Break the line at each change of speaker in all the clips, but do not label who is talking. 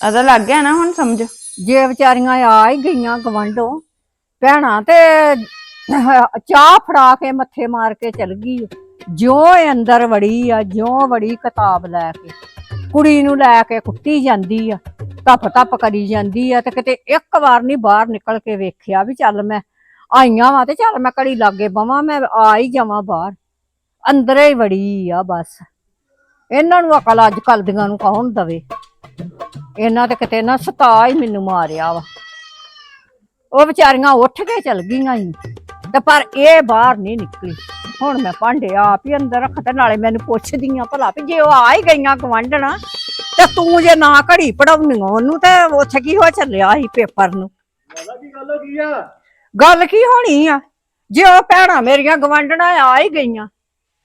ਅਦਾ ਲੱਗ ਗਿਆ ਨਾ ਹੁਣ ਸਮਝ?
ਜੇ ਵਿਚਾਰੀਆਂ ਆ ਹੀ ਗਈਆਂ ਗਵੰਡੋਂ, ਭੈਣਾਂ ਤੇ ਚਾਹ ਫੜਾ ਕੇ ਮੱਥੇ ਮਾਰ ਕੇ ਚਲ ਗਈ ਜਿਉਂ ਇਹ ਅੰਦਰ ਵੜੀ ਆ, ਜਿਉਂ ਵੜੀ ਕਿਤਾਬ ਲੈ ਕੇ। ਕੁੜੀ ਨੂੰ ਲੈ ਕੇ ਕੁੱਟੀ ਜਾਂਦੀ ਆ ਟੱਪ ਟੱਪ ਕਰੀ ਜਾਂਦੀ ਆ ਤੇ ਕਿਤੇ ਇੱਕ ਵਾਰ ਨਹੀਂ ਬਾਹਰ ਨਿਕਲ ਕੇ ਵੇਖਿਆ ਵੀ ਚੱਲ ਮੈਂ। ਆਈਆਂ ਵਾਂ ਤੇ ਚੱਲ ਮੈਂ ਘੜੀ ਲਾਗੇ ਬਵਾਂ, ਮੈਂ ਆ ਹੀ ਜਾਵਾਂ ਬਾਹਰ। ਅੰਦਰੇ ਹੀ ਵੜੀ ਆ ਬਸ। ਇਹਨਾਂ ਨੂੰ ਅਕਲ ਅੱਜ ਕੱਲ ਦੀਆਂ ਨੂੰ ਕੌਣ ਦਵੇ? ਇਹਨਾਂ ਤੇ ਕਿਤੇ ਨਾ ਸਤਾ ਹੀ ਮੈਨੂੰ ਮਾਰਿਆ ਵਾ। ਉਹ ਵਿਚਾਰੀਆਂ ਉੱਠ ਕੇ ਚਲ ਗਈਆਂ ਈ। ਤੇ ਪਰ ਇਹ ਬਾਹਰ ਨਹੀਂ ਨਿਕਲੀ। ਹੁਣ ਮੈਂ ਭਾਂਡੇ ਆਪ ਹੀ ਅੰਦਰ ਰੱਖ ਤੇ ਨਾਲੇ ਮੈਨੂੰ ਪੁੱਛਦੀਆਂ ਭਲਾ ਵੀ ਜੇ ਉਹ ਆ ਹੀ ਗਈਆਂ ਗਵੰਡਣ ਤੇ ਤੂੰ ਜੇ ਨਾ ਘੜੀ ਪੜਾਉਣੀ ਉਹਨੂੰ ਤੇ ਉੱਥੇ ਕੀ ਹੋ ਚੱਲਿਆ ਸੀ ਪੇਪਰ ਨੂੰ?
ਕੀ ਗੱਲ ਹੋ ਗਈ ਆ
ਗੱਲ ਕੀ ਹੋਣੀ ਆ? ਜੇ ਉਹ ਭੈਣਾਂ ਮੇਰੀਆਂ ਗਵੰਡਣਾ ਆ ਹੀ ਗਈਆਂ,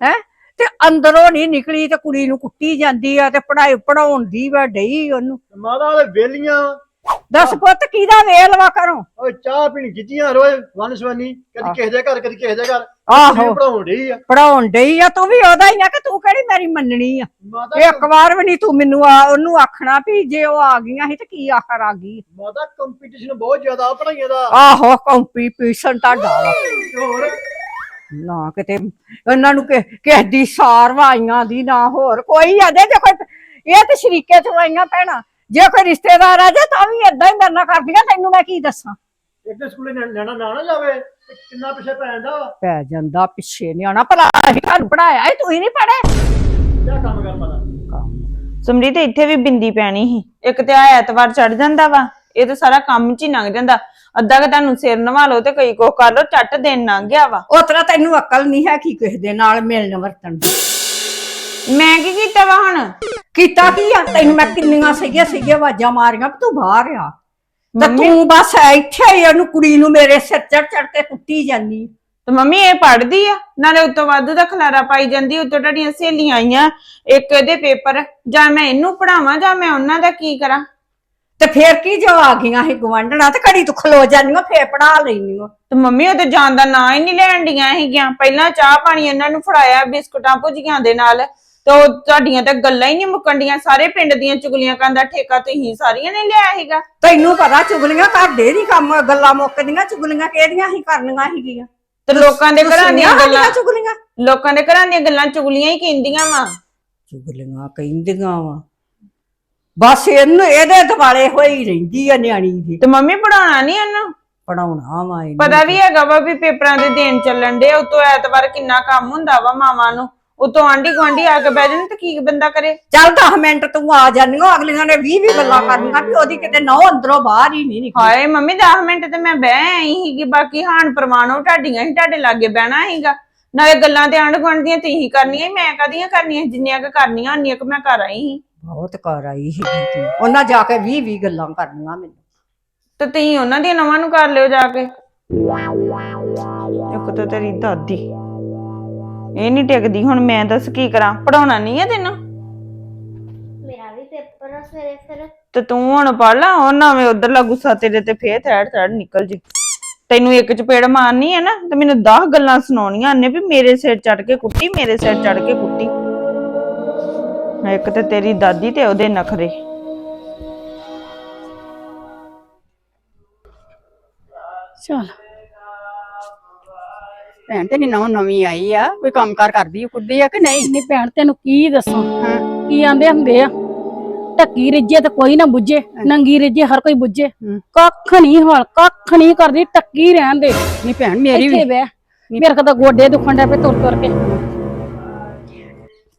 ਹੈ? ਤੇ ਅੰਦਰੋਂ ਨਹੀਂ ਨਿਕਲੀ ਤੇ ਕੁੜੀ ਨੂੰ ਕੁੱਟੀ ਜਾਂਦੀ ਆ ਤੇ ਪੜਾਈ ਪੜਾਉਣ ਦੀ ਵਾ ਡਈ ਉਹਨੂੰ।
ਮਾਤਾ ਵਾਲੇ ਵੇਲੀਆਂ।
ਦੱਸ ਪੁੱਤ ਕਿਹਦਾ ਵੇਲ ਵਾ ਕਰੋ
ਓਏ ਚਾਹ ਪੀਣ ਖਿੱਚੀਆਂ ਰੋਜ਼ ਵਨਸਵਨੀ ਕਦੀ ਕਿਸੇ ਦੇ ਘਰ ਕਦੀ ਕਿਸੇ ਦੇ ਘਰ।
ਆਹੋ।
ਪੜਾਉਣ ਡਈ ਆ।
ਪੜਾਉਣ ਡਈ ਆ ਤੂੰ ਵੀ ਉਹਦਾ ਹੀ ਆ ਕਿ ਤੂੰ ਕਿਹੜੀ ਮੇਰੀ ਮੰਨਣੀ ਆ? ਇੱਕ ਵਾਰ ਵੀ ਨਹੀਂ ਤੂੰ ਮੈਨੂੰ ਆ ਉਹਨੂੰ ਆਖਣਾ ਵੀ ਜੇ ਉਹ ਆ ਗਈਆਂ ਸੀ ਤੇ ਕੀ ਆਖਰ ਆ ਗਈ
ਮਾਤਾ ਕੰਪੀਟੀਸ਼ਨ ਬਹੁਤ ਜ਼ਿਆਦਾ ਪੜਾਈਆਂ ਦਾ।
ਆਹੋ ਕੰਪੀਟੀਸ਼ਨ ਤੁਹਾਡਾ ਵਾ
ਹੋਰ?
ਨਾ ਕਿਤੇ ਉਹਨਾਂ ਨੂੰ ਕਿ ਕਿਸੇ ਦੀ ਸਾਰਵਾਈਆਂ ਦੀ ਨਾ ਹੋਰ ਕੋਈ ਆ ਜੇ ਕੋਈ ਇਹ ਤੇ ਸ਼ਰੀਕੇ ਚ ਆਈਆਂ ਭੈਣਾਂ। ਜੇ ਕੋਈ ਰਿਸ਼ਤੇਦਾਰ ਆ ਜਾ ਤਾਂ ਵੀ ਏਦਾਂ ਹੀ ਮੇਰੇ ਨਾਲ ਕਰਦੀਆਂ ਤੈਨੂੰ ਮੈਂ ਕੀ ਦੱਸਾਂ?
ਇੱਕ ਤੇ ਸਕੂਲੇ ਨਿਆਣਾ ਨਾ ਨਾ ਜਾਵੇ ਤੇ ਕਿੰਨਾ ਪਿੱਛੇ ਪੈ ਜਾਂਦਾ ਵਾ।
ਪੈ ਜਾਂਦਾ ਪਿੱਛੇ ਨਿਆਣਾ ਭਲਾ ਅਸੀਂ ਤੁਹਾਨੂੰ ਪੜਾਇਆ ਤੂੰ ਹੀ ਨਹੀਂ ਪੜੇ
ਕਿਆ ਕੰਮ ਕਰ
ਸਮਰੀਤ ਇੱਥੇ ਵੀ ਬਿੰਦੀ ਪੈਣੀ ਸੀ। ਇੱਕ ਤੇ ਆ ਐਤਵਾਰ ਚੜ ਜਾਂਦਾ ਵਾ। ਇਹ ਤਾਂ ਸਾਰਾ ਕੰਮ 'ਚ ਹੀ ਲੰਘ ਜਾਂਦਾ। ਅੱਧਾ ਕਿ ਤੁਹਾਨੂੰ ਸਿਰ ਨਵਾ ਲਓ ਤੇ ਕਈ ਕੋ ਕਰ ਲਓ ਝੱਟ ਦਿਨ ਲੰਘ ਗਿਆ ਵਾ।
ਉਸ ਤਰ੍ਹਾਂ ਤੈਨੂੰ ਅਕਲ ਨਹੀਂ ਹੈ ਕੀ ਕਿਸੇ ਦੇ ਨਾਲ ਮਿਲਣ ਵਰਤਣ ਦੀ।
ਮੈਂ ਕੀ ਕੀਤਾ ਵਾ ਹੁਣ?
ਕੀਤਾ ਕੀ ਆ? ਤੈਨੂੰ ਮੈਂ ਕਿੰਨੀਆਂ ਸਹੀਆਂ ਸਹੀਆਂ ਆਵਾਜ਼ਾਂ ਮਾਰੀਆਂ ਵੀ ਤੂੰ ਬਾਹਰ ਆ। ਤੇ
ਮੰਮੀ-
ਤੂੰ ਬਸ ਇੱਥੇ ਹੀ ਉਹਨੂੰ ਕੁੜੀ ਨੂੰ ਮੇਰੇ ਸਿਰ ਚੜ ਚੜ ਕੇ ਕੁੱਟੀ ਜਾਂਦੀ।
ਤੇ ਮੰਮੀ ਇਹ ਪੜਦੀ ਆ? ਨਾਲੇ ਉਤੋਂ ਵਾਧੂ ਦਾ ਖਲਾਰਾ ਪਾਈ ਜਾਂਦੀ ਉਤੋਂ ਤੁਹਾਡੀਆਂ ਸਹੇਲੀਆਂ ਆਈਆਂ ਇੱਕ ਇਹਦੇ ਪੇਪਰ। ਜਾਂ ਮੈਂ ਇਹਨੂੰ ਪੜਾਵਾਂ ਜਾਂ ਮੈਂ ਉਹਨਾਂ ਦਾ ਕੀ ਕਰਾਂ?
ਤੇ ਫੇਰ ਕੀ ਜੋ ਆ ਗਈਆਂ ਸੀ ਗਵੰਡਣਾ ਤੇ ਘੜੀ ਤੂੰ ਖਲੋ ਜਾਂਦੀਆਂ ਫੇਰ ਪੜਾ ਲੈਣੀਆਂ
ਤੇ ਮੰਮੀ ਉਹ ਤੇ ਜਾਣ ਦਾ ਨਾਂ ਹੀ ਨਹੀਂ ਲੈਣ ਡੀਆਂ ਹੈਗੀਆਂ ਪਹਿਲਾਂ ਚਾਹ ਪਾਣੀ ਇਹਨਾਂ ਨੂੰ ਫੜਾਇਆ ਬਿਸਕੁਟਾਂ ਭੁਜੀਆਂ ਦੇ ਨਾਲ। ਤੇ ਉਹ ਤੁਹਾਡੀਆਂ ਤਾਂ ਗੱਲਾਂ ਹੀ ਨਹੀਂ ਮੁੱਕਣ ਡੀਆਂ। ਸਾਰੇ ਪਿੰਡ ਦੀਆਂ ਚੁਗਲੀਆਂ ਕਰਨ ਦਾ ਠੇਕਾ ਤੁਸੀਂ ਸਾਰੀਆਂ ਨੇ ਲਿਆ ਹੈਗਾ
ਤੈਨੂੰ ਪਤਾ ਚੁਗਲੀਆਂ ਘਰ ਦੇ ਨਹੀਂ ਕੰਮ ਗੱਲਾਂ ਮੁੱਕਦੀਆਂ ਚੁਗਲੀਆਂ ਕਿਹੜੀਆਂ ਹੀ ਕਰਨੀਆਂ ਸੀਗੀਆਂ?
ਤੇ ਲੋਕਾਂ ਦੇ ਘਰਾਂ ਦੀਆਂ ਗੱਲਾਂ
ਚੁਗਲੀਆਂ?
ਲੋਕਾਂ ਦੇ ਘਰਾਂ ਦੀਆਂ ਗੱਲਾਂ ਚੁਗਲੀਆਂ ਹੀ ਕਹਿੰਦੀਆਂ ਵਾ।
ਚੁਗਲੀਆਂ ਕਹਿੰਦੀਆਂ ਵਾ। ਬਸ ਇਹਨੂੰ ਇਹਦੇ ਦਿਵਾਲੇ ਹੋਈ ਰਹਿੰਦੀ ਆ ਨਿਆਣੀ ਦੀ।
ਤੇ ਮੰਮੀ ਪੜਾਉਣਾ ਨਹੀਂ ਉਹਨੂੰ
ਪੜਾਉਣਾ ਵਾ ਇਹਨੂੰ।
ਪਤਾ ਵੀ ਹੈਗਾ ਵਾ ਵੀ ਪੇਪਰਾਂ ਦੇ ਦਿਨ ਚੱਲਣ ਦੇ ਉਤੋਂ ਐਤਵਾਰ ਕਿੰਨਾ ਕੰਮ ਹੁੰਦਾ ਵਾ ਮਾਵਾਂ ਨੂੰ। ਉਤੋਂ ਆਂਢੀ ਗੁਆਂਢੀ ਆ ਕੇ ਬਹਿ ਜਾਣ ਤੇ ਕੀ ਬੰਦਾ ਕਰੇ?
ਚੱਲ 10 ਮਿੰਟ ਤੂੰ ਆ ਜਾਨੀਓ ਅਗਲੀਆਂ ਨੇ 20 20 ਗੱਲਾਂ ਕਰਨੀਆਂ ਵੀ ਉਹਦੀ ਕਿਤੇ ਨਹੁੰ ਅੰਦਰੋਂ ਬਾਹਰ ਹੀ ਨਹੀਂ ਨਿਕਲੀ।
ਹਾਏ ਮੰਮੀ 10 ਮਿੰਟ ਤੇ ਮੈਂ ਬਹਿ ਆਈ ਸੀਗੀ ਬਾਕੀ ਹਾਨ ਪ੍ਰਮਾਣੋ ਢਾਡੀਆਂ ਹੀ ਤੁਹਾਡੇ ਲਾਗੇ ਬਹਿਣਾ ਸੀਗਾ। ਨਾਲੇ ਗੱਲਾਂ ਤੇ ਆਂਢ ਗੁਆਂਢ ਦੀਆਂ ਤੁਸੀਂ ਕਰਨੀਆਂ ਸੀ, ਮੈਂ ਕਦੀਆਂ ਕਰਨੀਆਂ ਜਿੰਨੀਆਂ ਕੁ ਕਰਨੀਆਂ ਉਨੀਆਂ ਕੁ ਮੈਂ ਕਰ ਆਈ ਸੀ।
ਬਹੁਤ ਕਰ ਆਈ ਸੀ ਤੂੰ। ਉਹਨਾਂ ਜਾ ਕੇ 20 20 ਗੱਲਾਂ ਕਰਨੀਆਂ ਮੈਨੂੰ।
ਤੇ ਤੁਸੀਂ ਉਹਨਾਂ ਦੀਆਂ ਨਵਾਂ ਨੂੰ ਕਰ ਲਿਓ ਜਾ ਕੇ। ਇੱਕ ਤਾਂ ਤੇਰੀ ਦਾਦੀ। ਇਹ ਨਹੀਂ ਟਿਕਦੀ ਹੁਣ ਮੈਂ ਦੱਸ ਕੀ ਕਰਾਂ? ਪੜਾਉਣਾ ਨਹੀਂ ਹੈ ਤੈਨੂੰ?
ਮੇਰਾ ਵੀ ਪੇਪਰ ਆ ਸਵੇਰੇ ਫਿਰ।
ਤੇ ਤੂੰ ਹੁਣ ਪੜ ਲਾ ਉਹ ਨਾਵੇਂ ਉਧਰਲਾ ਗੁੱਸਾ ਤੇਰੇ ਤੇ ਫੇਰ ਥੜ ਥੜ ਨਿਕਲ ਜੀ। ਤੈਨੂੰ ਇੱਕ ਚਪੇੜ ਮਾਰਨੀ ਹੈ ਨਾ ਤੇ ਮੈਨੂੰ 10 ਗੱਲਾਂ ਸੁਣਾਉਣੀਆਂ। ਨੇ ਵੀ ਮੇਰੇ ਸਿਰ ਚੜ ਕੇ ਕੁੱਟੀ ਮੇਰੇ ਸਿਰ ਚੜ ਕੇ ਕੁੱਟੀ। ਇੱਕ ਤੇ ਤੇਰੀ ਦਾਦੀ ਤੇ ਉਹਦੇ ਨਖਰੇ।
ਚਲ। ਭੈਣ ਤੇ ਨੌ ਨਵੀਂ ਆਈ ਆ ਕੋਈ ਕੰਮਕਾਰ ਕਰਦੀ ਆ ਕੁੱਦੀ ਆ ਕਿ ਨਹੀਂ?
ਨਹੀਂ ਭੈਣ ਤੈਨੂੰ ਕੀ ਦੱਸਾਂ? ਕੀ ਆਂਦੇ ਹੁੰਦੇ ਆ? ਢੱਕੀ ਰਿੱਜੇ ਤੇ ਕੋਈ ਨਾ ਬੁੱਝੇ ਨੰਗੀ ਰਿੱਜੇ ਹਰ ਕੋਈ ਬੁੱਝੇ। ਕੱਖ ਨਹੀਂ ਹਾਲ ਕੱਖ ਨਹੀਂ ਕਰਦੀ ਟੱਕੀ ਰਹਿਣ ਦੇ।
ਨਹੀਂ ਭੈਣ ਮੇਰੀ
ਇੱਥੇ
ਵੀ
ਬਹਿ। ਮੇਰੇ ਕਦਾ ਗੋਡੇ ਦੁਖਣ ਦੇ ਪਏ ਤੁਰ ਤੁਰ ਕੇ।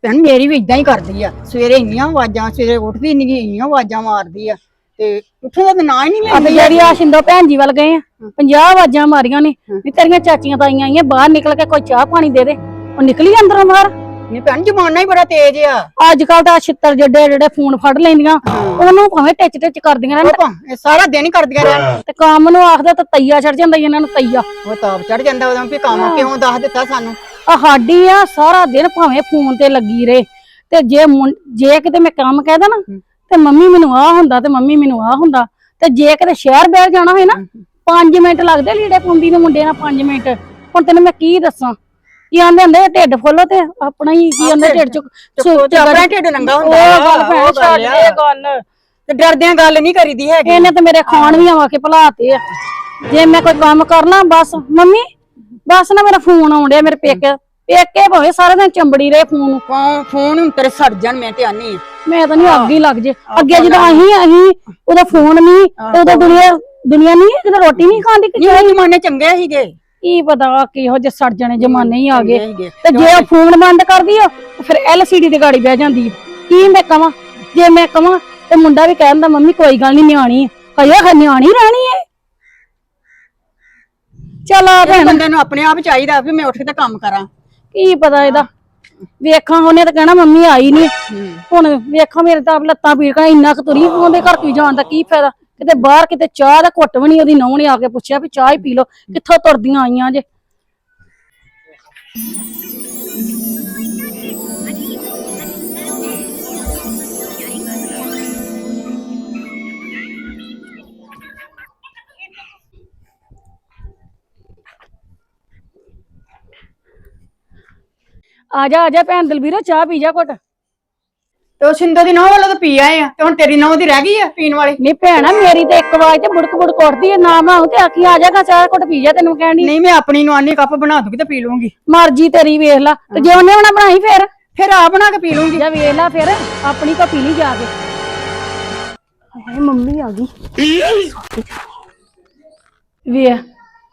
ਭੈਣ ਮੇਰੀ ਵੀ ਇਦਾਂ ਹੀ ਕਰਦੀ ਆ। ਸਵੇਰੇ ਇੰਨੀਆਂ ਆਵਾਜ਼ਾਂ ਸਵੇਰੇ ਉੱਠਦੀ ਨਹੀਂ ਇੰਨੀਆਂ ਆਵਾਜ਼ਾਂ ਮਾਰਦੀ ਆ। ਤੇ ਉੱਠਣ ਦਾ ਤਾਂ ਨਾਂ ਹੀ ਨਹੀਂ ਲੈਂਦੀ।
ਜਿਹੜੀ ਆ ਸ਼ਿੰਦੋ ਭੈਣ ਜੀ ਵੱਲ ਗਏ ਆ 50 ਆਵਾਜ਼ਾਂ ਮਾਰੀਆਂ ਨੇ ਵੀ ਤੇਰੀਆਂ ਚਾਚੀਆਂ ਤਾਈਆਂ ਆਈਆਂ ਬਾਹਰ ਨਿਕਲ ਕੇ ਕੋਈ ਚਾਹ ਪਾਣੀ ਦੇ ਦੇ। ਉਹ ਨਿਕਲੀ ਅੰਦਰੋਂ ਬਾਹਰ?
ਨਹੀਂ ਭੈਣ ਜਮਾਨਾ ਹੀ ਬੜਾ ਤੇਜ਼ ਆ।
ਅੱਜ ਕੱਲ ਤਾਂ ਛਿੱਤਰ ਜੱਡੇ ਜਿਹੜੇ ਫੋਨ ਫੜ ਲੈਂਦੀਆਂ ਉਹਨੂੰ ਭਾਵੇਂ ਟਿਚ ਟਿਚ ਕਰਦੀਆਂ ਰਹਿਣ
ਇਹ ਸਾਰਾ ਦਿਨ ਹੀ ਕਰਦੀਆਂ ਰਹਿਣ।
ਤੇ ਕੰਮ ਨੂੰ ਆਖਦਾ ਤਾਂ ਤਈਆ ਚੜ ਜਾਂਦਾ ਇਹਨਾਂ ਨੂੰ ਤਈਆ।
ਉਹ ਤਾਪ ਚੜ ਜਾਂਦਾ ਉਹਦਾ ਵੀ ਕੰਮ ਕਿਉਂ ਦੱਸ ਦਿੱਤਾ ਸਾਨੂੰ?
ਆ ਸਾਡੀ ਆ ਸਾਰਾ ਦਿਨ ਭਾਵੇਂ ਫੋਨ ਤੇ ਲੱਗੀ ਰਹੇ। ਤੇ ਜੇ ਜੇ ਕਿਤੇ ਮੈਂ ਕੰਮ ਕਹਿਦਾ ਨਾ ਤੇ ਮੰਮੀ ਮੈਨੂੰ ਆ ਹੁੰਦਾ ਤੇ ਮੰਮੀ ਮੈਨੂੰ ਆ ਹੁੰਦਾ। ਤੇ ਜੇ ਕਿਤੇ ਸ਼ਹਿਰ ਬੈਠ ਜਾਣਾ ਹੋਏ ਨਾ 5 ਮਿੰਟ ਲੱਗਦੇ ਲੀੜੇ ਪੁੰਦੀ ਨੂੰ ਮੁੰਡੇ ਨਾਲ 5 ਮਿੰਟ। ਹੁਣ ਤੈਨੂੰ ਮੈਂ ਕੀ ਦੱਸਾਂ? ਕੀ ਆਂਦੇ ਹੁੰਦੇ ਢਿੱਡ ਫੁੱਲੋ ਤੇ ਆਪਣਾ ਹੀ ਕੀ ਆਂਦੇ ਢਿੱਡ ਚ
ਤੇ ਆਪਣਾ ਢਿੱਡ ਨੰਗਾ ਹੁੰਦਾ
ਉਹ ਗੱਲ ਭੈਣ ਛੱਡ। ਦੇ ਗੱਲ।
ਤੇ ਡਰਦਿਆਂ ਗੱਲ ਨਹੀਂ ਕਰੀਦੀ ਹੈਗੀ।
ਇਹਨੇ ਤੇ ਮੇਰੇ ਖਾਣ ਵੀ ਆਵਾ ਕੇ ਭੁਲਾਤੇ ਆ। ਜੇ ਮੈਂ ਕੋਈ ਕੰਮ ਕਰਨਾ ਬਸ ਮੰਮੀ ਬਸ ਨਾ ਮੇਰਾ ਫੋਨ ਆਉਂਦਿਆ ਮੇਰੇ ਪੇਕੇ। ਪੇਕੇ ਭਾਵੇਂ ਸਾਰਾ ਦਿਨ ਚੰਬੜੀ ਰਹੇ ਫੋਨ ਨੂੰ।
ਫੋਨ ਹੁਣ ਤੇਰੇ ਸੜ ਜਾਣ ਮੈਂ ਤੇ ਆਨੀ
ਮੈਂ ਤਾਂ ਨਹੀਂ ਅੱਗ ਹੀ ਲੱਗ ਜੇ। ਅੱਗੇ ਜਦੋਂ ਅਸੀਂ ਅਸੀਂ ਉਹਦਾ ਫੋਨ ਨਹੀਂ ਉਦੋਂ ਦੁਨੀਆ ਦੁਨੀਆ ਨਹੀਂ ਜਦੋਂ ਰੋਟੀ ਨਹੀਂ ਖਾਂਦੀ ਕਿ
ਉਹ ਜ਼ਮਾਨੇ ਚੰਗੇ ਸੀਗੇ।
ਕੀ ਪਤਾ ਕਿਹੋ ਜਿਹੇ ਸੜ ਜਾਣੇ ਜਮਾਨੇ ਹੀ ਆ ਗਏ। ਤੇ ਜੇ ਉਹ ਫੋਨ ਬੰਦ ਕਰਦੀ ਆ ਤੇ ਫਿਰ ਐਲਸੀਡੀ ਦੀ ਗਾੜੀ ਬਹਿ ਜਾਂਦੀ ਕੀ ਮੈਂ ਕਵਾਂ? ਜੇ ਮੈਂ ਕਵਾਂ ਤੇ ਮੁੰਡਾ ਵੀ ਕਹਿੰਦਾ ਮੰਮੀ ਕੋਈ ਗੱਲ ਨਹੀਂ ਨਿਆਣੀ ਹਜੇ ਖ ਨਿਆਣੀ ਰਹਿਣੀ ਏ ਚਲ ਆ ਭੈਣ।
ਬੰਦੇ ਨੂੰ ਆਪਣੇ ਆਪ ਚਾਹੀਦਾ ਵੀ ਮੈਂ ਉੱਠ ਕੇ ਤੇ ਕੰਮ ਕਰਾਂ।
ਕੀ ਪਤਾ ਇਹਦਾ? ਵੇਖਾਂ ਉਹਨੇ ਤਾਂ ਕਹਿਣਾ ਮੰਮੀ ਆਈ ਨਹੀਂ ਹੁਣ ਵੇਖਾਂ ਮੇਰੇ ਤਾਂ ਲੱਤਾਂ ਪੀੜ ਕਾ ਇੰਨਾ ਕੁ ਤੁਰੀ ਉਹਦੇ ਘਰ ਕੋਈ ਜਾਣ ਦਾ ਕੀ ਫਾਇਦਾ? ਕਿਤੇ ਬਾਹਰ ਕਿਤੇ ਚਾਹ ਦਾ ਘੁੱਟ ਵੀ ਨਹੀਂ, ਉਹਦੀ ਨੌਂ ਨੇ ਆ ਕੇ ਪੁੱਛਿਆ ਵੀ ਚਾਹ ਹੀ ਪੀ ਲਓ। ਕਿੱਥੋਂ ਤੁਰਦੀਆਂ ਆਈਆਂ ਜੇ? ਆ ਜਾ ਆ ਜਾ ਭੈਣ ਦਲਵੀਰੋ ਚਾਹ ਪੀ ਜਾ ਘੁੱਟ।
ਤੇ ਉਹ ਸਿੰਦੋ ਦੀ ਨੌ ਵਾਲਾ ਤਾਂ ਪੀ ਆਏ ਆ ਤੇ ਹੁਣ ਤੇਰੀ ਨੌ ਦੀ ਰਹਿ ਗਈ ਆ ਪੀਣ ਵਾਲੀ?
ਨਹੀਂ ਭੈਣਾ ਮੇਰੀ ਤੇ ਇੱਕ ਆਵਾਜ਼ ਤੇ ਬੁੜਕ ਬੁੜਕ ਉੱਠਦੀ ਹੈ ਨਾ ਮੈਂ ਆਉਂ ਤੇ ਆਖੀ ਆ ਜਾਗਾ ਚਾਹ ਘੁੱਟ ਪੀ ਜਾ ਤੈਨੂੰ ਕਹਿਣੀ
ਨਹੀਂ ਮੈਂ ਆਪਣੀ ਨੂੰ ਆਨੀ ਕੱਪ ਬਣਾ ਦੂੰਗੀ ਤੇ ਪੀ ਲੂੰਗੀ
ਮਰਜ਼ੀ ਤੇਰੀ ਵੇਖ ਲਾ ਤੇ ਜੇ ਉਹਨੇ ਬਣਾ ਬਣਾਈ ਫੇਰ?
ਫਿਰ ਆ ਬਣਾ ਕੇ ਪੀ ਲੂੰਗੀ
ਜਾ ਵੇਖ ਲਾ ਫਿਰ ਆਪਣੀ ਕੋ ਪੀ ਲਈ ਜਾ ਕੇ। ਹਾਏ ਮੰਮੀ ਆ ਗਈ। ਵੇਖ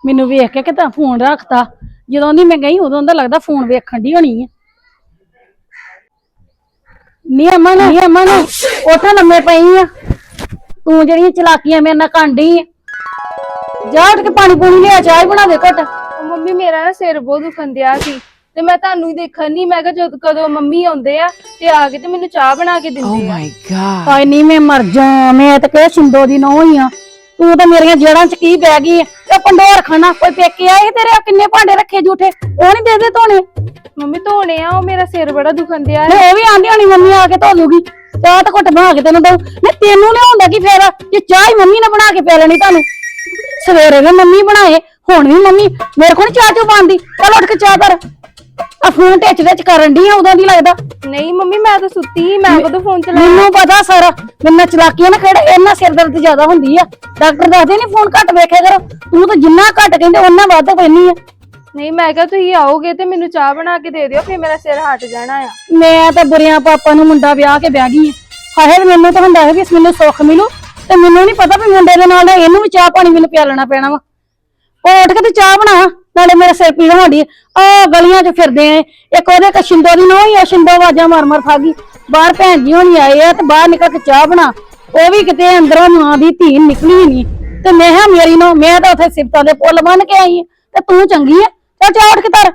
ਮੈਨੂੰ ਵੇਖ ਕੇ ਕਿਤਾ ਫੋਨ ਰੱਖਤਾ। ਜਦੋਂ ਦੀ ਮੈਂ ਗਈ ਉਦੋਂ ਦਾ ਲੱਗਦਾ ਫੋਨ ਵੇਖਣ ਦੀ ਹੋਣੀ ਹੈ ਨੀ ਅਮਨ ਨੀ ਅਮਨ ਉੱਠ ਲੰਮੇ ਪਈ ਆ। ਤੂੰ ਜਿਹੜੀਆਂ ਚਲਾਕੀਆਂ ਮੇਰੇ ਨਾਲ ਕਾਂਡੀ ਆ। ਜਾ ਉੱਠ ਕੇ ਪਾਣੀ ਪੂਣੀ ਲਿਆ ਚਾਹ ਹੀ ਬਣਾ ਦੇ ਘੁੱਟ।
ਉਹ ਮੰਮੀ ਮੇਰਾ ਨਾ ਸਿਰ ਬਹੁਤ ਦੁਖਣ ਦਿਆ ਸੀ ਤੇ ਮੈਂ ਤੁਹਾਨੂੰ ਹੀ ਦੇਖਣ ਨਹੀਂ ਮੈਂ ਕਿਹਾ ਜਦ ਕਦੋਂ ਮੰਮੀ ਆਉਂਦੇ ਆ ਤੇ ਆ ਕੇ ਤੇ ਮੈਨੂੰ ਚਾਹ ਬਣਾ ਕੇ ਦਿੰਦੇ ਆ।
ਹਾਏ ਨਹੀਂ ਮੈਂ ਮਰ ਜਾ ਮੈਂ ਤਾਂ ਕਿਹਾ ਸ਼ਿੰਦੋ ਦੀ ਨੋ ਹੀ ਆ। ਤੂੰ ਤਾਂ ਮੇਰੀਆਂ ਜੜਾਂ 'ਚ ਕੀ ਬਹਿ ਗਈ ਤੇ ਪੰਡੋਰ ਖਾਣਾ ਕੋਈ ਪੇਕੇ ਆਏ ਤੇਰੇ? ਕਿੰਨੇ ਭਾਂਡੇ ਰੱਖੇ ਝੂਠੇ ਉਹ ਨਹੀਂ ਦੇ ਦੇ ਧੋਣੇ?
ਮੰਮੀ ਧੋਣੇ ਆ ਉਹ ਮੇਰਾ ਸਿਰ ਬੜਾ ਦੁਖਣ ਦਿਆ
ਤੇ ਉਹ ਵੀ ਆਂਦੀ ਹੋਣੀ ਮੰਮੀ ਆ ਕੇ ਧੋ ਲੂਗੀ। ਚਾਹ ਤਾਂ ਘੁੱਟ ਬਣਾ ਕੇ ਤੈਨੂੰ ਦਊ। ਨਹੀਂ ਤੈਨੂੰ ਲਿਆਉਂਦਾ ਕੀ ਫੇਰ? ਜੇ ਚਾਹ ਹੀ ਮੰਮੀ ਨੇ ਬਣਾ ਕੇ ਪਿਆ ਲੈਣੀ ਤੁਹਾਨੂੰ। ਸਵੇਰੇ ਵੀ ਮੰਮੀ ਬਣਾਏ ਹੁਣ ਵੀ ਮੰਮੀ ਮੇਰੇ ਕੋਲ ਚਾਹ ਚੋ ਬਣਦੀ। ਚੱਲ ਉੱਠ ਕੇ ਚਾਹ ਕਰ। ਆ ਫੋਨ ਟਿੱਚ ਵਿੱਚ ਕਰਨ ਦੀ ਆ ਉਦੋਂ ਦੀ ਲੱਗਦਾ।
ਨਹੀਂ ਮੰਮੀ ਮੈਂ ਤਾਂ ਸੁੱਤੀ ਸੀ ਮੈਂ ਕਦੋਂ ਫੋਨ ਚਲਾਇਆ?
ਮੈਨੂੰ ਪਤਾ ਸਾਰਾ ਮੈਨਾਂ ਚਲਾਕੀਆਂ ਨਾ ਖੜੇ ਇਹਨਾਂ ਸਿਰ ਦਰਦ ਜ਼ਿਆਦਾ ਹੁੰਦੀ ਆ। ਡਾਕਟਰ ਦੱਸਦੇ ਨੇ ਫੋਨ ਘੱਟ ਵੇਖਿਆ ਕਰੋ ਤੂੰ ਤਾਂ ਜਿੰਨਾ ਘੱਟ ਕਹਿੰਦੇ ਉਹਨਾਂ ਵੱਧ ਪੈਣੀ ਆ।
ਨਹੀਂ ਮੈਂ ਕਿਹਾ ਤੁਸੀਂ ਆਓਗੇ ਤੇ ਮੈਨੂੰ ਚਾਹ ਬਣਾ ਕੇ ਦੇ ਦਿਓ ਫਿਰ ਮੇਰਾ ਸਿਰ ਹਟ ਜਾਣਾ ਆ।
ਮੈਂ ਤਾਂ ਬੁਰਿਆਂ ਪਾਪਾ ਨੂੰ ਮੁੰਡਾ ਵਿਆਹ ਕੇ ਵਿਆਹ ਗਈ ਆ। ਹਾਏ ਮੈਨੂੰ ਤਾਂ ਹੁੰਦਾ ਹੈ ਵੀ ਮੈਨੂੰ ਸੁੱਖ ਮਿਲੂ ਤੇ ਮੈਨੂੰ ਨਹੀਂ ਪਤਾ ਵੀ ਮੁੰਡੇ ਦੇ ਨਾਲ ਇਹਨੂੰ ਵੀ ਚਾਹ ਪਾਣੀ ਮੈਨੂੰ ਪਿਆਲਣਾ ਪੈਣਾ ਵਾ। ਉਹ ਉੱਠ ਕੇ ਤੇ ਚਾਹ ਬਣਾ। ਨਾਲੇ ਮੇਰੇ ਸਿਰ ਪੀੜ ਹੋਣੀ ਆ। ਗਲੀਆਂ 'ਚ ਫਿਰਦੇ ਆ ਇੱਕ ਉਹਦੇ ਕਸ਼ਿੰਦੋ ਦੀ ਨੋ ਹੀ ਆ, ਸ਼ਿੰਦੋ ਆਵਾਜ਼ਾਂ ਮਾਰ ਮਾਰ ਖਾ ਗਈ। ਬਾਹਰ ਭੈਣ ਜੀ ਹੋਣੀ ਆਏ ਆ ਤੇ ਬਾਹਰ ਨਿਕਲ ਕੇ ਚਾਹ ਬਣਾ। ਉਹ ਵੀ ਕਿਤੇ ਅੰਦਰੋਂ ਮਾਂ ਦੀ ਧੀ ਨਿਕਲੀ ਨਹੀਂ ਤੇ ਮੈਂ ਹਾਂ ਮੇਰੀ ਨੋ ਮੈਂ ਤਾਂ ਉੱਥੇ ਸਿਫਤਾਂ ਦੇ ਪੁੱਲ ਬੰਨ ਕੇ ਆਈ ਆ। ਤੇ ਤੂੰ ਚੰਗੀ ਆ। ਚੱਲ ਚਾਹ ਉੱਠ ਕੇ ਤਰ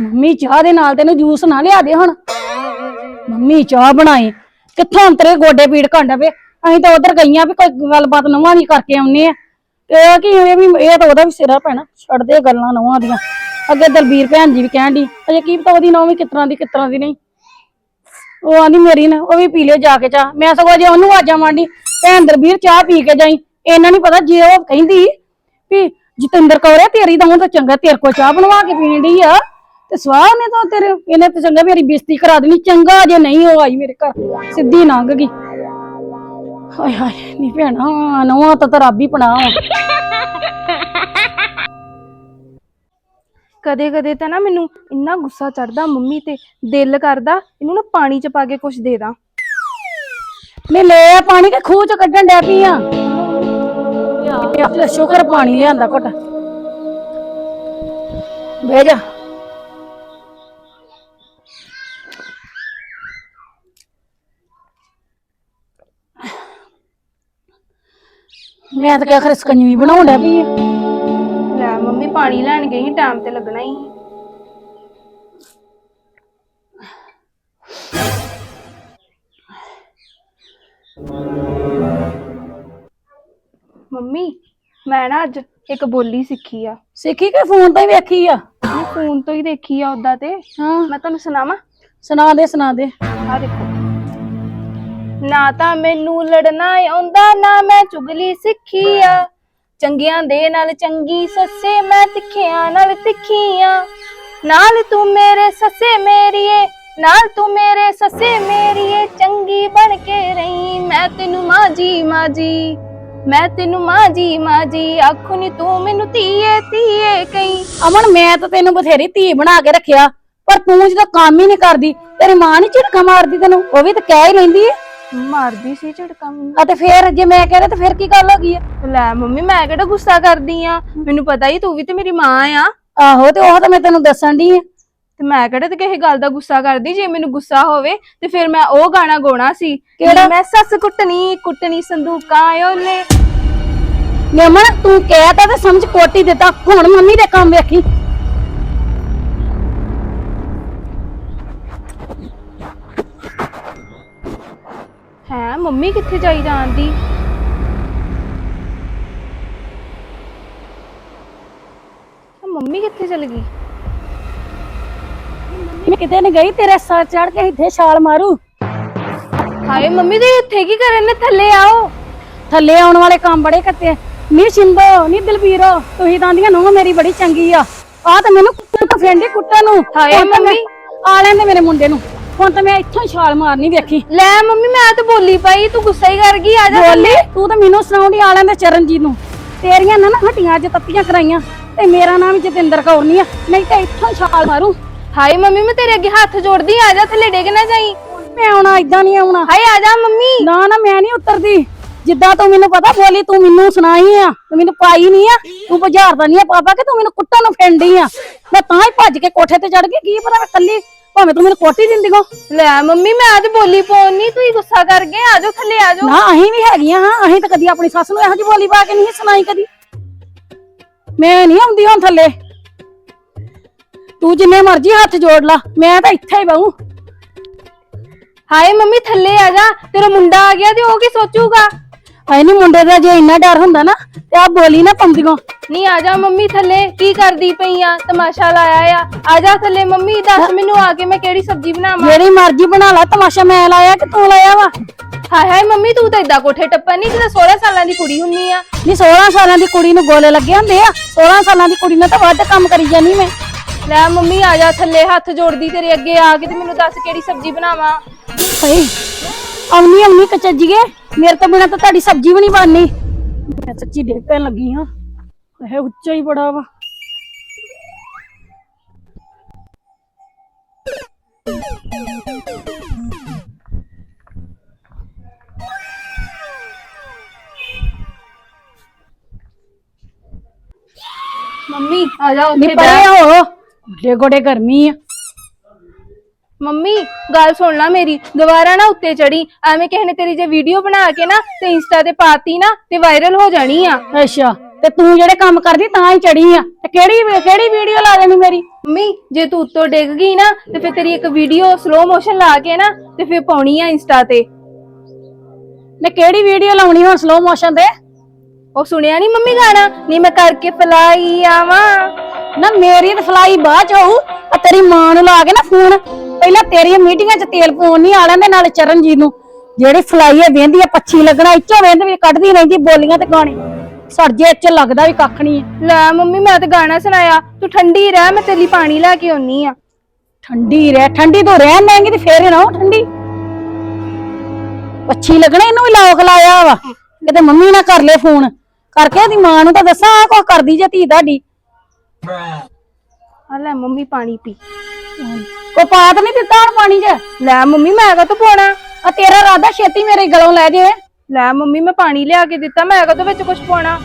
ਮੰਮੀ, ਚਾਹ ਦੇ ਨਾਲ ਤੈਨੂੰ ਜੂਸ ਨਾ ਲਿਆ ਦੇ ਹੁਣ। ਮੰਮੀ ਚਾਹ ਬਣਾਈ। ਕਿੱਥੋਂ ਅੰਤਰੇ ਗੋਡੇ ਪੀੜ ਘੰਡਾ ਵੇ? ਅਸੀਂ ਤਾਂ ਉਧਰ ਗਈਆਂ ਵੀ ਕੋਈ ਗੱਲਬਾਤ ਨਵਾਂ ਨਹੀਂ ਕਰਕੇ ਆਉਨੇ ਆ। ਤੇ ਇਹ ਕੀ ਇਹ ਵੀ, ਇਹ ਤਾਂ ਉਹਦਾ ਵੀ ਸਿਰਾ ਪੈਣਾ ਛੱਡ ਦੇ ਗੱਲਾਂ ਨਵਾਂ ਦੀਆਂ। ਅੱਗੇ ਦਲਬੀਰ ਭੈਣ ਜੀ ਵੀ ਕਹਿਣ ਦੀ ਅਜੇ ਕੀ ਪਤਾ ਉਹਦੀ ਨੌਂ ਵੀ ਕਿਸ ਤਰ੍ਹਾਂ ਦੀ ਕਿਸ ਤਰ੍ਹਾਂ ਦੀ ਨਹੀਂ। ਉਹ ਆਂਦੀ ਮੇਰੀ ਨਾ, ਉਹ ਵੀ ਪੀ ਲਿਓ ਜਾ ਕੇ ਚਾਹ। ਮੈਂ ਸਗੋਂ ਜੇ ਉਹਨੂੰ ਆਜਾ ਮਾਂਡੀ ਭੈਣ ਦਲਬੀਰ ਚਾਹ ਪੀ ਕੇ ਜਾਈ। ਇਹਨਾਂ ਨਹੀਂ ਪਤਾ ਜੇ ਉਹ ਕਹਿੰਦੀ ਵੀ, ਜਤਿੰਦਰ ਕੌਰੇ ਤੇਰੀ ਤਾਂ ਹੁਣ ਤਾਂ ਚੰਗਾ ਤੇਰੇ ਕੋਲ ਚਾਹ ਬਣਵਾ ਕੇ ਪੀਣ ਡਈ ਆ। ਤੇ ਸਵਾਹ ਨੇ ਤਾਂ ਤੇਰੇ ਇਹਨੇ ਤਾਂ ਚੰਗਾ ਮੇਰੀ ਬੇਇੱਜ਼ਤੀ ਕਰਾ ਦੇਣੀ ਚੰਗਾ ਜੇ ਨਹੀਂ ਉਹ ਆਈ ਮੇਰੇ ਘਰ ਸਿੱਧੀ ਲੰਘ ਗਈ। ਹਾਏ ਹਾਏ ਨਹੀਂ ਭੈਣਾ ਨਵਾਂ ਤਾਂ ਰੱਬ ਹੀ ਪਣਾ
ਕਦੇ ਕਦੇ ਤਾਂ ਨਾ ਮੈਨੂੰ ਇੰਨਾ ਗੁੱਸਾ ਚੜਦਾ ਮੰਮੀ ਤੇ ਦਿਲ ਕਰਦਾ ਇਹਨੂੰ ਨਾ ਪਾਣੀ ਚ ਪਾ ਕੇ ਕੁਝ ਦੇ ਦਾਂ।
ਮੈਂ ਲੈ ਆ ਪਾਣੀ ਕੇ ਖੂਹ ਚ ਕੱਢਣ ਡੈ ਪਈ ਆ? ਲੈ ਸ਼ੁਕਰ ਪਾਣੀ ਲਿਆਂਦਾ ਘਟ। ਬਹਿ ਜਾ। ਮੈਂ ਤਾਂ ਕਿਹਾ ਖਰੇ ਸਕੰਜਵੀ ਬਣਾਉਣ ਡੈ ਪਈ ਆ।
ਲੈ ਮੰਮੀ ਪਾਣੀ ਲੈਣ ਗਈ ਟਾਈਮ ਤੇ ਲੱਗਣਾ ਹੀ। ਮੰਮੀ ਮੈਂ ਨਾ ਅੱਜ ਇੱਕ ਬੋਲੀ ਸਿੱਖੀ ਆ।
ਸਿੱਖੀ ਕੇ ਫੋਨ ਤੋਂ ਹੀ ਵੇਖੀ ਆ?
ਮੈਂ ਫੋਨ ਤੋਂ ਹੀ ਦੇਖੀ ਆ ਉਦਾਂ ਤੇ।
ਹਾਂ।
ਮੈਂ ਤੁਹਾਨੂੰ ਸੁਣਾਵਾਂ?
ਸੁਣਾ ਦੇ ਸੁਣਾ ਦੇ।
ਆ ਦੇਖੋ। ਨਾ ਤਾਂ ਮੈਨੂੰ ਲੜਨਾ ਆਉਂਦਾ ਨਾ ਮੈਂ ਚੁਗਲੀ ਸਿੱਖੀ ਆ ਚੰਗਿਆਂ ਦੇ ਨਾਲ ਚੰਗੀ ਸੱਸੇ ਮੈਂ ਤਿੱਖਿਆਂ ਨਾਲ ਤਿੱਖੀਆਂ। ਨਾਲ ਤੂੰ ਮੇਰੇ ਸੱਸੇ ਮੇਰੀਏ ਨਾਲ ਤੂੰ ਮੇਰੇ ਸੱਸੇ ਮੇਰੀਏ ਚੰਗੀ ਬਣ ਕੇ ਰਹੀ ਮੈਂ ਤੈਨੂੰ ਮਾਜੀ ਮਾਜੀ। ਮੈਂ ਤੈਨੂੰ ਮਾਜੀ ਮਾਜੀ ਆਖੂ ਨੀ ਤੂੰ ਮੈਨੂੰ ਧੀਏ ਧੀਏ ਕਈ
ਅਮਨ ਮੈਂ ਤਾਂ ਤੈਨੂੰ ਬਥੇਰੀ ਧੀ ਬਣਾ ਕੇ ਰੱਖਿਆ ਪਰ ਤੂੰ ਜਦੋਂ ਕੰਮ ਹੀ ਨਹੀਂ ਕਰਦੀ ਤੇਰੀ ਮਾਂ ਨਹੀਂ ਝਿੜਕਾ ਮਾਰਦੀ ਤੈਨੂੰ ਉਹ ਵੀ ਤਾਂ ਕਹਿ ਹੀ ਲੈਂਦੀ ਹੈ
ਮਾਰਦੀ ਸੀ ਝਟਕਾ ਮੈਨੂੰ
ਆ ਤੇ ਫੇਰ ਜੇ ਮੈਂ ਕਹਿ ਰਿਹਾ ਤਾਂ ਫੇਰ ਕੀ ਗੱਲ ਹੋ ਗਈ ਹੈ
ਲੈ ਮੰਮੀ ਮੈਂ ਕਿਹੜਾ ਗੁੱਸਾ ਕਰਦੀ ਆ? ਮੈਨੂੰ ਪਤਾ ਹੀ ਤੂੰ ਵੀ ਤੇ ਮੇਰੀ ਮਾਂ ਆ।
ਆਹੋ ਤੇ ਉਹ ਤਾਂ ਮੈਂ ਤੈਨੂੰ ਦੱਸਣ ਦੀ ਆ।
ਤੇ ਮੈਂ ਕਿਹੜਾ ਤੇ ਕਿਸੇ ਗੱਲ ਦਾ ਗੁੱਸਾ ਕਰਦੀ? ਜੇ ਮੈਨੂੰ ਗੁੱਸਾ ਹੋਵੇ ਤੇ ਫਿਰ ਮੈਂ ਉਹ ਗਾਣਾ ਗਾਉਣਾ ਸੀ।
ਕਿਹੜਾ?
ਮੈਂ ਸੱਸ ਕੁੱਟਣੀ ਕੁੱਟਣੀ ਸੰਦੂਕਾਂ ਓਲੇ
ਨਿਮਨ ਤੂੰ ਕਹਿਤਾ ਤੇ ਸਮਝ ਕੋਟੀ ਦਿੱਤਾ। ਹੁਣ ਮੰਮੀ ਦੇ ਕੰਮ ਵੇਖੀ।
ਹੈ ਮੰਮੀ ਕਿੱਥੇ ਜਾਈ ਜਾਂਦੀ ਮੰਮੀ ਕਿੱਥੇ ਚਲ ਗਈ?
ਮੈਂ ਕਿਤੇ ਨਹੀਂ ਗਈ ਤੇਰੇ ਸਰ ਚੜ ਕੇ ਇੱਥੇ ਛਾਲ ਮਾਰੂ।
ਹਾਏ ਮੰਮੀ ਤੇ ਇੱਥੇ ਕੀ ਕਰਨ ਨੇ? ਥੱਲੇ ਆਓ।
ਥੱਲੇ ਆਉਣ ਵਾਲੇ ਕੰਮ ਬੜੇ ਕੱਤੇ ਨੀ ਸਿੰਦੋ ਨੀ ਦਲਬੀਰੋ ਤੁਸੀਂ ਤਾਂ ਦੀਆਂ ਨੂੰ ਮੇਰੀ ਬੜੀ ਚੰਗੀ ਆ। ਆ ਤਾਂ ਮੈਨੂੰ ਕੁੱਤੇ ਫੇਂਡੀ ਕੁੱਤੇ ਨੂੰ
ਹਾਏ ਮੰਮੀ।
ਆ ਲੈਂਦੇ ਮੇਰੇ ਮੁੰਡੇ ਨੂੰ। ਹੁਣ ਤਾਂ ਮੈਂ ਇੱਥੋਂ ਹੀ ਛਾਲ ਮਾਰਨੀ ਵੇਖੀ।
ਲੈ ਮੰਮੀ ਮੈਂ ਤਾਂ ਬੋਲੀ ਪਾਈ ਤੂੰ ਗੁੱਸਾ ਹੀ ਕਰ ਗਈ ਆ ਜਾ
ਬੋਲੀ? ਤੂੰ। ਤਾਂ ਮੈਨੂੰ ਸੁਣਾਉਂਦੀ ਆ ਲੈਂਦੇ ਚਰਨਜੀਤ ਨੂੰ। ਤੇਰੀਆਂ ਨਾ ਨਾ ਹੱਟੀਆਂ ਅੱਜ ਤੱਤੀਆਂ ਕਰਾਈਆਂ ਤੇ ਮੇਰਾ ਨਾਮ ਜਤਿੰਦਰ ਕੌਰ ਨਹੀਂ ਆ। ਨਹੀਂ ਤਾਂ ਇੱਥੋਂ ਹੀ ਛਾਲ ਮਾਰੂ।
ਹਾਏ ਮੰਮੀ ਮੈਂ ਤੇਰੇ ਅੱਗੇ ਹੱਥ ਜੋੜਦੀ ਆ ਜਾ ਥੱਲੇ ਡਿੱਗ ਨਾ ਜਾਈ।
ਮੈਂ ਆਉਣਾ ਇਦਾਂ ਨਹੀਂ ਆਉਣਾ।
ਹਾਏ ਆ ਜਾ ਮੰਮੀ।
ਨਾ ਨਾ ਮੈਂ ਨਹੀਂ ਉਤਰਦੀ। ਜਿੱਦਾਂ ਤੂੰ ਮੈਨੂੰ ਪਤਾ ਬੋਲੀ ਤੂੰ ਮੈਨੂੰ ਸੁਣਾਈ ਆ। ਤੂੰ ਮੈਨੂੰ ਪਾਈ ਨਹੀਂ ਆ। ਤੂੰ ਬੁਝਾਰਦਾ ਨਹੀਂ ਆ ਪਾਪਾ ਕਿ ਤੂੰ ਮੈਨੂੰ ਕੁੱਟਣ ਨੂੰ ਫੈਂਡੀ ਆ। ਮੈਂ ਤਾਂ ਹੀ ਭੱਜ ਕੇ ਕੋਠੇ ਤੇ ਚੜ ਗਈ ਕੀ ਪਤਾ ਮੈਂ ਕੱਲੀ ਭਾਵੇਂ ਤੂੰ ਮੈਨੂੰ ਕੋਟੀ ਦਿੰਦੀ ਕੋ।
ਲੈ ਮੰਮੀ ਮੈਂ ਤੇ ਬੋਲੀ ਪਾਉਣ ਨਹੀਂ ਤੂੰ ਹੀ ਗੁੱਸਾ ਕਰ ਗਏ ਆ ਜਾ ਥੱਲੇ ਆ ਜਾ
ਨਾ ਅਸੀਂ ਵੀ ਹੈਗੀਆਂ ਹਾਂ ਅਸੀਂ ਤਾਂ ਕਦੀ ਆਪਣੀ ਸੱਸ ਨੂੰ ਇਹੋ ਜਿਹੀ ਬੋਲੀ ਪਾ ਕੇ ਨਹੀਂ ਸੁਣਾਈ ਕਦੀ। ਮੈਂ ਨਹੀਂ ਆਉਂਦੀ ਹੁਣ ਥੱਲੇ। ਤੂੰ ਜਿੰਨੇ ਮਰਜ਼ੀ ਹੱਥ ਜੋੜ ਲਾ ਮੈਂ ਤਾਂ ਇੱਥੇ ਹੀ ਬਹੂੰ।
ਹਾਏ ਮੰਮੀ ਥੱਲੇ ਆ ਜਾ ਤੇਰਾ ਮੁੰਡਾ ਆ ਗਿਆ ਤੇ ਉਹ ਕੀ ਸੋਚੂਗਾ?
ਐ ਨਹੀਂ ਮੁੰਡੇ ਦਾ ਜੇ ਇੰਨਾ ਡਰ ਹੁੰਦਾ ਨਾ ਤੇ ਆ ਬੋਲੀ ਨਾ ਪੰਦੀਆਂ
ਨਹੀਂ ਆ ਜਾ ਮੰਮੀ ਥੱਲੇ ਕੀ ਕਰਦੀ ਪਈ ਆ? ਤਮਾਸ਼ਾ ਲਾਇਆ ਆ। ਆ ਜਾ ਥੱਲੇ ਮੰਮੀ ਦੱਸ ਮੈਨੂੰ ਆ ਕੇ ਮੈਂ ਕਿਹੜੀ ਸਬਜ਼ੀ ਬਣਾਵਾਂ?
ਜਿਹੜੀ ਮਰਜ਼ੀ ਬਣਾ ਲਾ ਤਮਾਸ਼ਾ ਮੈਂ ਲਾਇਆ ਕਿ ਤੂੰ ਲਾਇਆ ਵਾ?
ਹਾਏ ਹਾਏ ਮੰਮੀ ਤੂੰ ਤਾਂ ਏਦਾਂ ਕੋਠੇ ਟੱਪਣ ਨਹੀਂ ਜਿੱਦਾਂ 16 ਸਾਲਾਂ ਦੀ ਕੁੜੀ ਹੁੰਨੀ ਆ।
ਨਹੀਂ 16 ਸਾਲਾਂ ਦੀ ਕੁੜੀ ਨੂੰ ਗੋਲੇ ਲੱਗੇ ਹੁੰਦੇ ਆ। 16 ਸਾਲਾਂ ਦੀ ਕੁੜੀ ਨਾਲ ਤਾਂ ਵੱਧ ਕੰਮ ਕਰੀ ਜਾਨੀ ਮੈਂ।
ਲੈ ਮੰਮੀ ਆ ਜਾ ਥੱਲੇ ਹੱਥ ਜੋੜਦੀ ਤੇਰੇ ਅੱਗੇ ਆ ਕੇ ਤੇ ਮੈਨੂੰ ਦੱਸ ਕਿਹੜੀ ਸਬਜ਼ੀ ਬਣਾਵਾਂ।
ਸਹੀ ਆਉਣੀ ਆਉਣੀ ਕਚੱਜੀਏ ਮੇਰੇ ਤੋਂ ਬਿਨਾ ਤਾਂ ਤੁਹਾਡੀ ਸਬਜ਼ੀ ਵੀ ਨਹੀਂ ਬਣਨੀ। ਮੈਂ ਸੱਚੀ ਡੇਗ ਪੈਣ ਲੱਗੀ ਹਾਂ। ਇਹ ਉੱਚਾ ਹੀ ਬੜਾ ਵਾ।
ਮੰਮੀ ਆ ਜਾ ਉੱਥੇ ਬਹਿ।
ਪਰੇ ਹੋ ਗੋਡੇ ਗਰਮੀ ਆ।
ਮੰਮੀ ਗੱਲ ਸੁਣ ਲੈ ਮੇਰੀ ਦੁਬਾਰਾ ਨਾ ਉੱਤੇ ਚੜੀ। ਐਵੇਂ ਕਿਸੇ ਨੇ ਤੇਰੀ ਜੇ ਵੀਡੀਓ ਬਣਾ ਕੇ ਨਾ ਤੇ ਇੰਸਟਾ ਤੇ ਪਾਤੀ ਨਾ ਤੇ ਵਾਇਰਲ ਹੋ ਜਾਣੀ ਆ।
ਅੱਛਾ ਤੇ ਤੂੰ ਜਿਹੜੇ ਕੰਮ ਕਰਦੀ ਤਾਂ ਹੀ ਚੜੀ ਆ। ਤੇ ਕਿਹੜੀ ਕਿਹੜੀ ਵੀਡੀਓ ਲਾ ਦੇਣੀ ਮੇਰੀ?
ਮੰਮੀ ਜੇ ਤੂੰ ਉੱਤੋਂ ਡਿੱਗ ਗਈ ਨਾ ਤੇ ਫਿਰ ਤੇਰੀ ਇੱਕ ਵੀਡੀਓ ਸਲੋ ਮੋਸ਼ਨ ਲਾ ਕੇ ਨਾ ਤੇ ਫਿਰ ਪਾਉਣੀ ਆ ਇੰਸਟਾ ਤੇ।
ਮੈਂ ਕਿਹੜੀ ਵੀਡੀਓ ਲਾਉਣੀ ਹੁਣ ਸਲੋ ਮੋਸ਼ਨ ਤੇ?
ਉਹ ਸੁਣਿਆ ਨਹੀਂ ਮੰਮੀ ਗਾਣਾ? ਨਹੀਂ ਮੈਂ ਕਰਕੇ ਫਲਾਈ ਆਵਾਂ।
ਨਾ ਮੇਰੀ ਤੇ ਫਲਾਈ ਬਾਅਦ ਚ ਹੋਊ ਆ ਤੇਰੀ ਮਾਂ ਨੂੰ ਲਾ ਕੇ ਨਾ ਫੋਨ। ਪਹਿਲਾਂ ਤੇਰੀਆਂ ਮੀਟਿੰਗਾਂ ਚ ਤੇਲ ਪਾਉਣ ਨਹੀਂ ਆ ਲੈਂਦੇ ਨਾਲ ਚਰਨਜੀਤ ਨੂੰ। ਜਿਹੜੀ ਫਲਾਈ ਹੈ ਵੇਂਦੀ ਆ ਪੱਛੀ ਲੱਗਣਾ ਇੱਚੋ ਵੇਂਦ ਵੀ ਕੱਢਦੀ ਰਹਿੰਦੀ ਬੋਲੀਆਂ ਤੇ ਗਾਣੇ। ਸਰਜੇ ਚ ਲੱਗਦਾ ਵੀ ਕੱਖ ਨਹੀਂ ਹੈ
ਲੈ ਮੰਮੀ ਮੈਂ ਤੇ ਗਾਣਾ ਸੁਣਾਇਆ। ਤੂੰ ਠੰਡੀ ਰਹਿ ਮੈਂ ਤੇਰੇ ਲਈ ਪਾਣੀ ਲੈ ਕੇ ਆਉਣੀ ਆ।
ਠੰਡੀ ਰਹਿ ਠੰਡੀ ਤੋਂ ਰਹਿਣ ਦੇਂਗੀ ਤੇ ਫੇਰ ਨਾ ਉਹ ਠੰਡੀ। ਪੱਛੀ ਲੱਗਣਾ ਇਹਨੂੰ ਵੀ ਲੋਕ ਲਾਇਆ ਵਾ। ਕਿਤੇ ਮੰਮੀ ਨਾ ਕਰ ਲੈ ਫੋਨ। ਕਰਕੇ ਇਹਦੀ ਮਾਂ ਨੂੰ ਤਾਂ ਦੱਸਾਂ ਆ ਕੁਛ ਕਰਦੀ ਜੇ ਧੀ ਤੁਹਾਡੀ।
ਆ ਲੈ ਮੰਮੀ ਪਾਣੀ ਪੀ।
ਕੋ ਤਾਂ ਨਹੀਂ ਦਿੱਤਾ ਹੁਣ ਪਾਣੀ 'ਚ।
ਲੈ ਮੰਮੀ, ਮੈਂ ਕਾ ਪਾਉਣਾ?
ਆ ਤੇਰਾ ਰਾਦਾ ਛੇਤੀ ਮੇਰੇ ਗਲੋਂ ਲੈ ਜੇ।
ਲੈ ਮੰਮੀ, ਮੈਂ ਪਾਣੀ ਲਿਆ ਕੇ ਦਿੱਤਾ, ਮੈਂ ਕਦੋਂ ਵਿੱਚ ਕੁਝ ਪਾਉਣਾ?